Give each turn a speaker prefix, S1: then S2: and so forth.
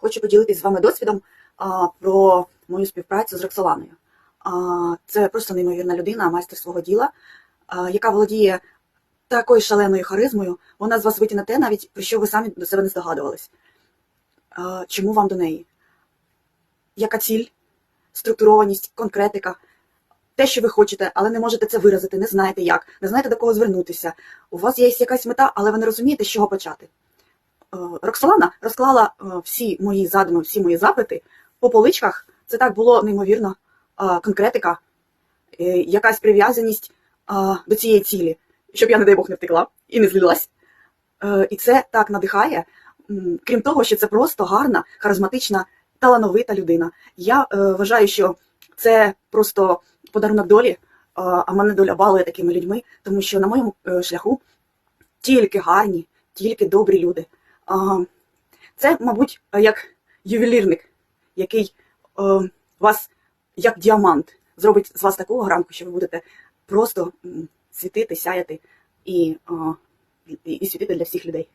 S1: Хочу поділитися з вами досвідом а, про мою співпрацю з Роксоланою. А, це просто неймовірна людина, майстер свого діла, а, яка володіє такою шаленою харизмою. Вона з вас витягне те, навіть про що ви самі до себе не здогадувались. А, чому вам до неї? Яка ціль, структурованість, конкретика? Те, що ви хочете, але не можете це виразити, не знаєте як, не знаєте до кого звернутися. У вас є якась мета, але ви не розумієте, з чого почати. Е, Роксолана розклала е, всі мої задуми, всі мої запити по поличках. Це так було неймовірно. Е, Конкретика, якась прив'язаність до цієї цілі, щоб я, не дай Бог, не втекла і не злилась. І це так надихає. Крім того, що це просто гарна, харизматична, талановита людина. Я вважаю, що це просто подарунок долі, а мене доля балує такими людьми, тому що на моєму шляху тільки гарні, тільки добрі люди. Це, мабуть, як ювелірник, який е, вас, як діамант, зробить з вас такого гранку, що ви будете просто світити, сяяти е, і, і світити для всіх людей.